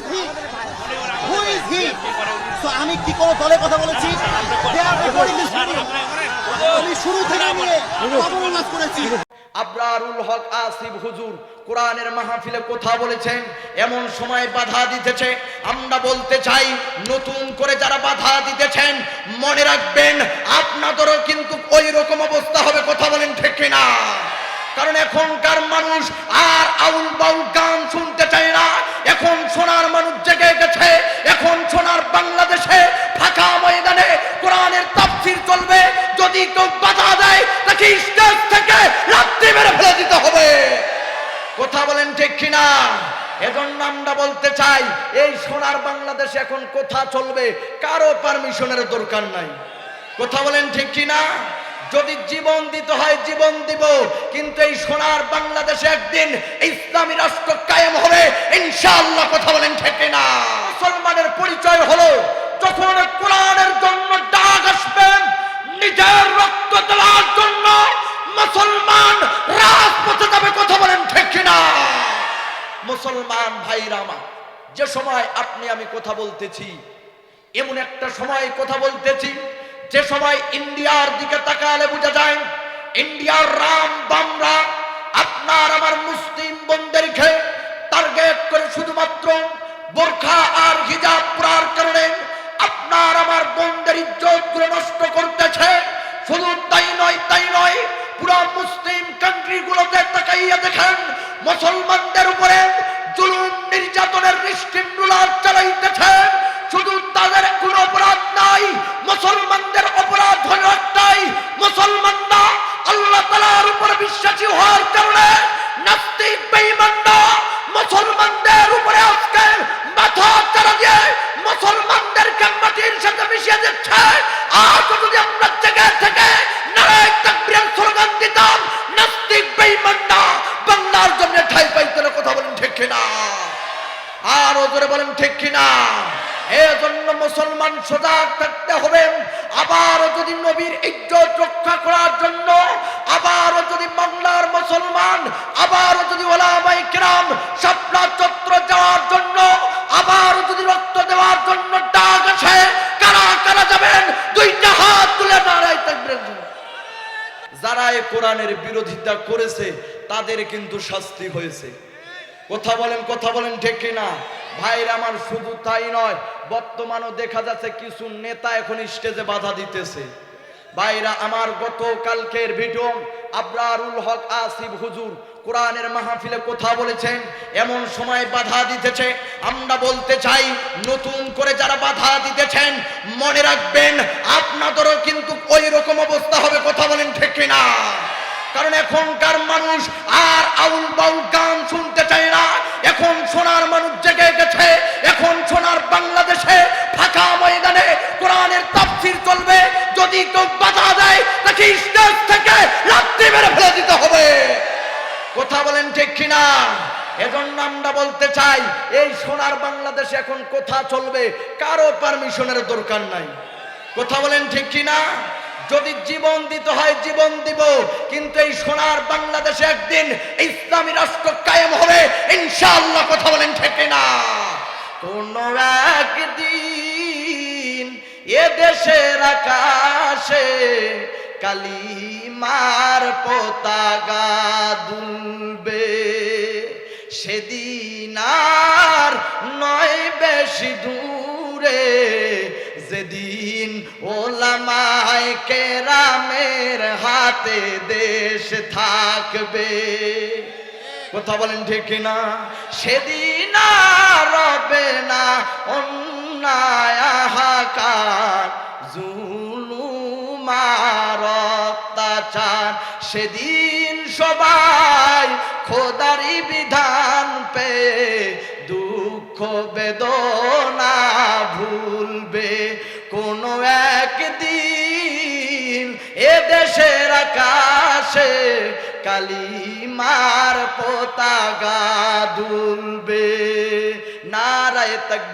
Is he who is he so আমি কি কোনো দলে কথা বলেছি. আমি শুরু থেকে নিয়ে করেছি। হক আসিফ হুজুর কোরআনের মাহফিলে কথা বলেছেন, এমন সময় বাধা দিতেছে। আমরা বলতে চাই, নতুন করে যারা বাধা দিতেছেন, মনে রাখবেন, আপনাদেরও কিন্তু ওই রকম অবস্থা হবে, কথা বলেন ঠিক না কারণ এখনকার মানুষ আর আউল বাউল গান শুনতে চায় না। এখন সোনার মানুষ জেগে গেছে, এখন সোনার বাংলাদেশে ফাঁকা ময়দানে কোরআনের তাফসীর চলবে। যদি কেউ বাধা দেয়, তাকে স্টেজ থেকে লাত্তি মেরে ফেলে দিতে হবে। কথা বলেন ঠিক কিনা? এজন্য আমরা বলতে চাই, এই সোনার বাংলাদেশে এখন কোথা চলবে? কারও পারমিশনের দরকার নাই। কথা বলেন ঠিক কিনা? যদি জীবন দিতে হয় জীবন দিব, কিন্তু এই সোনার বাংলাদেশে একদিন ইসলামী রাষ্ট্র কায়েম হবে, ইনশাআল্লাহ কথা বলেন ঠেকে না মুসলমানের পরিচয় হলো, যখন কোরআনের জন্য ডাক আসবেন নিজের রক্ত দেওয়ার জন্য মুসলমান রাজপথে যাবে, কথা বলেন ঠেকে না মুসলমান ভাইরা আমার, যে সময় আপনি আমি কথা বলতেছি, এমন একটা সময় কথা বলতেছি যে সময় ইন্ডিয়ার দিকে তাকালে বোঝা যায়, ইন্ডিয়ার রাম বামরা আপনার আমার মুসলিম বোনদেরকে টার্গেট করে শুধুমাত্র বোরখা আর হিজাব পরার কারণে আপনার আমার বোনদের ইজ্জতগুলো নষ্ট করতেছে। শুধু তাই নয় তাই নয়, পুরো মুসলিম কান্ট্রি গুলোতে তাকাইয়া দেখেন, মুসলমানদের উপরে জুলুম, নির্যাতনের নিশ্চিম রুলার চালাইতেছে কিনা? আর ওজোরে বলেন, ঠিক কিনা? এজন্য মুসলমান সজাগ থাকতে হবে। আবারও যদি নবীর ইজ্জত রক্ষা করার জন্য, আবারও যদি বাংলার মুসলমান, আবারও যদি ওলামাই কিরাম শাপলা চত্র যাওয়ার জন্য, আবারও যদি রক্ত দেওয়ার জন্য ডাক আছে কারা কারা যাবেন? দুইটা হাত তুলে নারায় থাকবেন। যারা এ কোরআনের বিরোধিতা করেছে, তাদের কিন্তু শাস্তি হয়েছে। কথা বলেন কথা বলেন, ঠিক কিনা? ভাইরা আমার, শুধু তাই নয়, বর্তমানও দেখা যাচ্ছে কিছু নেতা এখন স্টেজে বাধা দিতেছে। ভাইরা আমার গত কালকের ভিডিও, আবরারুল হক আসিফ হুজুর কোরআনের মাহফিলে কথা বলেছেন, এমন সময় বাধা দিতেছে। আমরা বলতে চাই, নতুন করে যারা বাধা দিতেছেন, মনে রাখবেন, আপনাদেরও কিন্তু ওই রকম অবস্থা হবে, কথা বলেন, ঠিক কিনা? কারণ এখনকার মানুষ আর আউল বাউল গান শুনতে চায় না। এখন সোনার মানুষ জেগে গেছে, এখন সোনার বাংলাদেশে ফাঁকা ময়দানে কোরআনের তাফসীর চলবে। যদি কেউ বাধা দেয়, তাকে স্টেজ থেকে লাত্তি মেরে ফেলে দিতে হবে। কথা বলেন ঠিক কিনা? এজন্য আমরা বলতে চাই, এই সোনার বাংলাদেশে এখন কোথা চলবে? কারও পারমিশনের দরকার নাই। কথা বলেন ঠিক কিনা? যদি জীবন দিতে হয়, জীবন দিব। কিন্তু এই সোনার বাংলাদেশে একদিন ইসলামী রাষ্ট্র কায়েম হবে। ইনশাআল্লাহ কথা বলেন ঠিক না কোন একদিন এ দেশের আকাশে কালিমার পতাকা দুলবে। সেদিন আর নয় বেশি দূরে যেদিন ওলামায় কেরামের হাতে দেশ থাকবে। কথা বলেন ঠিক না সেদিন রবে না অন্যায় হাকার জুলুমার অত্যাচার। সেদিন সবাই খোদারি বিধান পে দুঃখ বেদনা ভুলবে কালিমার পতাকা দুলবে। নারায় তক